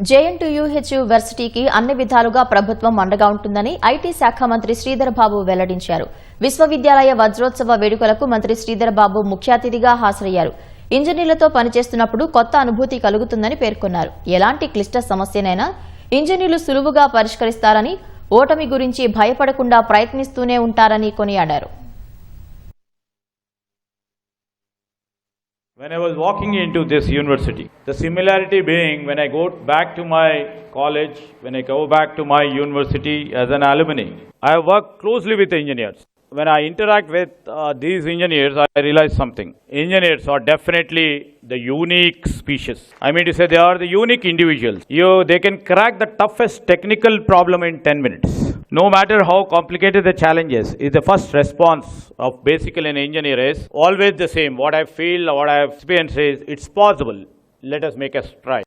JNTUH యూనివర్సిటీకి అన్ని విధాలుగా ప్రభుత్వం అండగా ఉంటుందని ఐటీ శాఖ మంత్రి శ్రీధర్ బాబు వెల్లడించారు. విశ్వవిద్యాలయ వజ్రోత్సవ వేడుకలకు మంత్రి శ్రీధర్ బాబు ముఖ్య అతిథిగా హాజరయ్యారు. ఇంజనీర్లతో పనిచేస్తున్నప్పుడు కొత్త అనుభూతి కలుగుతుందని పేర్కొన్నారు. ఎలాంటి క్లిష్ట సమస్యనైనా ఇంజనీర్లు సులువుగా పరిష్కరిస్తారని ఓటమి గురించి భయపడకుండా ప్రయత్నిస్తూనే ఉంటారని కొనియాడారు. When I was walking into this university, the similarity being when I go back to my college, when I go back to my university as an alumni, I work closely with engineers. When I interact with uh, these engineers, I realize something. Engineers are definitely the unique species. I mean to say they are the unique individuals. You, they can crack the toughest technical problem in 10 minutes. No matter how complicated the challenge is, is the first response of basically an engineer is always the same. What I feel, what I have experienced is it's possible. Let us make a try.